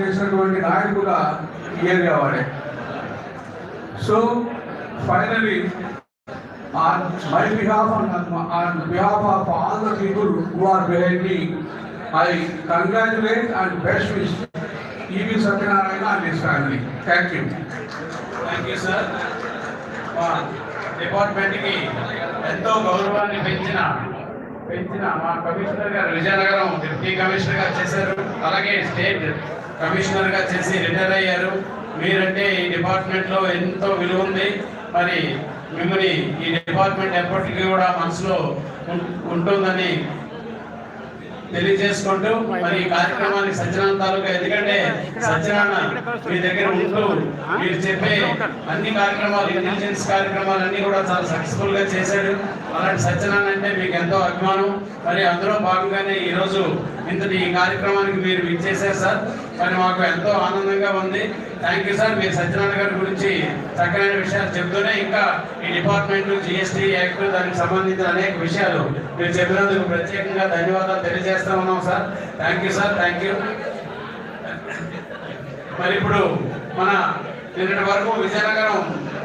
చేసినటువంటి నాయకుడుగా క్లియర్ కావాలే so finally uh my behalf and behalf of all the who are behind me I congratulate and best wish E V Satyanarayana and his family thank you thank you sir మా డిపార్ట్మెంట్కి ఎంతో గౌరవాన్ని పెంచిన పెంచిన మా commissioner గారు Vizianagaram deputy commissioner గారు చేశారు. అలాగే స్టేట్ కమిషనర్గా చేసి రిటైర్ అయ్యారు. మీరంటే ఈ డిపార్ట్మెంట్లో ఎంతో విలువ ఉంది. మరి మిమ్మల్ని ఈ డిపార్ట్మెంట్ ఎప్పటికీ కూడా మనసులో ఉం- ఉంటుందని తెలియజేసుకుంటూ మరి ఈ కార్యక్రమానికి సత్యనారాయణ తాలూకా ఎందుకంటే సత్యనారాయణ మీ దగ్గర ఉంటూ మీరు చెప్పే అన్ని కార్యక్రమాలు ఇంటెలిజెన్స్ కార్యక్రమాలు అన్ని కూడా చాలా సక్సెస్ఫుల్గా చేశాడు. అలాంటి సత్యనారాయణ అంటే మీకు ఎంతో అభిమానం. మరి అందులో భాగంగానే ఈ రోజు ఇంతటి ఈ కార్యక్రమానికి మీరు విచ్చేశారు సార్. మరి మాకు ఎంతో ఆనందంగా ఉంది. థ్యాంక్ యూ సార్ మీరు సత్యనారాయణ గారి గురించి చక్కనైన విషయాలు చెప్తూనే ఇంకా ఈ డిపార్ట్మెంట్ జిఎస్టీ యాక్ట్ దానికి సంబంధించిన అనేక విషయాలు మీరు చెప్పినందుకు ప్రత్యేకంగా ధన్యవాదాలు తెలియజేస్తా ఉన్నాం sir thank you sir thank you మరి ఇప్పుడు మన నిన్నటి వరకు విజయనగరం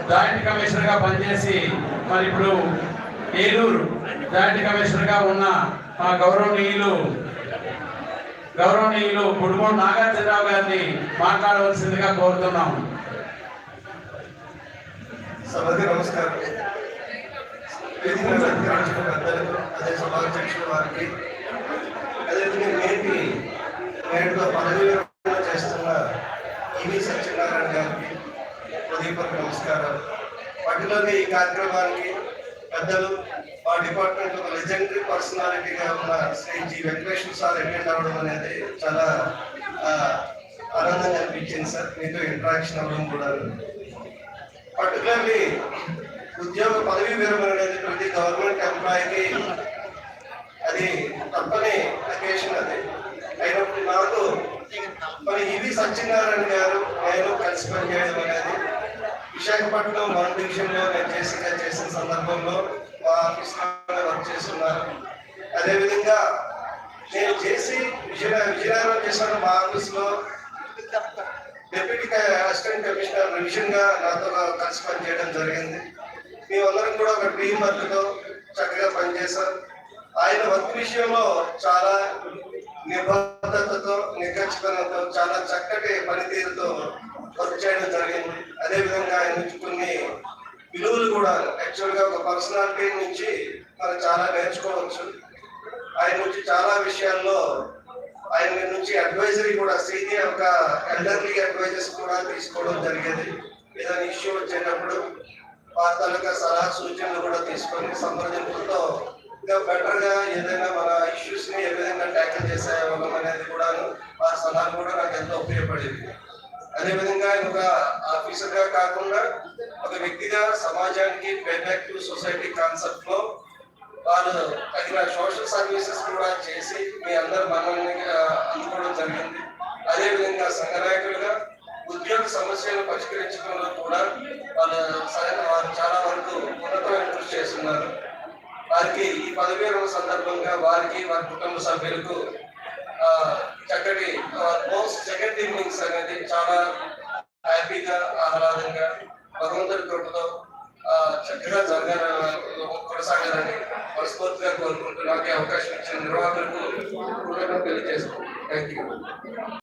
జాయింట్ కమిషనర్గా పనిచేసి మరి ఇప్పుడు ఏలూరు జాయింట్ కమిషనర్గా ఉన్న మా గౌరవనీయులు గౌరవనీయులు కుటుంబం నాగార్జునరావు గారిని మాట్లాడవలసిందిగా కోరుతున్నాం సభకి నమస్కారం. వేదిక మీద అధికారించిన పెద్దలకు అదే సభాధ్యక్షుల వారికి అదేవిధంగా నేటి నేటితో పదవి విరమణ చేస్తున్న ఈవి సత్యనారాయణ గారికి హృదయపూర్వక నమస్కారం వాటిలోనే ఈ కార్యక్రమానికి పెద్దలు మా డిపార్ట్మెంట్ ఒక లెజెండరీ పర్సనాలిటీగా ఉన్న Shri G Venkateswara sir attend అవ్వడం అనేది చాలా ఆనందంగా అనిపించింది సార్. మీతో ఇంటరాక్షన్ అవ్వడం కూడా. పర్టికులర్లీ ఉద్యోగ పదవీ విరమణ అనేది ప్రతి గవర్నమెంట్ ఎంప్లాయీకి అది తప్పని అకేషన్ అది. అయినప్పుడు నాకు మరి ఇవి సత్యనారాయణ గారు నేను కలిసి పనిచేయడం అనేది విశాఖపట్నం వన్ విషయంలో నేను చేసి చేసిన సందర్భంలో మా ఆఫీస్ వర్క్ చేస్తున్నారు. అదేవిధంగా నేను చేసి విజయ విజయనగరం చేసిన మా ఆఫీస్లో డిప్యూటీ అసిస్టెంట్ కమిషనర్ రివిజన్గా నాతో కలిసి పనిచేయడం జరిగింది. మేమందరం కూడా ఒక టీం వర్క్తో చక్కగా పనిచేశాం ఆయన వర్క్ విషయంలో చాలా నిబద్ధతతో నిఖచ్చితనంతో చాలా చక్కటి పనితీరుతో వర్క్ చేయడం జరిగింది. అదే విధంగా ఆయన నుంచి కొన్ని విలువలు కూడా యాక్చువల్గా ఒక పర్సనాలిటీ నుంచి మనం చాలా నేర్చుకోవచ్చు. ఆయన నుంచి చాలా విషయాల్లో ఆయన నుంచి అడ్వైజరీ కూడా సీనియర్ ఒక ఎల్డర్లీ అడ్వైజర్స్ కూడా తీసుకోవడం జరిగేది. ఏదైనా ఇష్యూ వచ్చేటప్పుడు వార్తలుగా సలహా సూచనలు కూడా తీసుకొని సంప్రదింపులతో ఇంకా బెటర్గా ఏదైనా మన ఇష్యూస్ని ఏ విధంగా ట్యాకిల్ చేసేవాళ్ళం అనేది కూడా ఆ సలహా కూడా నాకు ఎంతో ఉపయోగపడింది అదే విధంగా ఒక ఆఫీసర్గా కాకుండా ఒక వ్యక్తిగా సమాజానికి పేబ్యాక్ టు సొసైటీ కాన్సెప్ట్లో వాళ్ళు తగిన సోషల్ సర్వీసెస్ కూడా చేసి మీ అందరు మనల్ని అందుకోవడం జరిగింది. అదే విధంగా సంఘ నాయకులుగా ఉద్యోగ సమస్యలను పరిష్కరించడంలో కూడా వాళ్ళు సరైన వారు చాలా వరకు ఉన్నతమైన కృషి చేస్తున్నారు. వారికి ఈ పదవీ సందర్భంగా వారికి వారి కుటుంబ సభ్యులకు చక్కటి పోస్ట్ సెకండ్ ఈవినింగ్స్ అనేది చాలా హ్యాపీగా ఆహ్లాదంగా భగవంతుడి కృపతో చక్కగా జరగాలని కొనసాగాలని మనస్ఫూర్తిగా కోరుకుంటూ నాకే అవకాశం ఇచ్చిన నిర్వాహకులకు తెలియజేస్తాను థ్యాంక్ యూ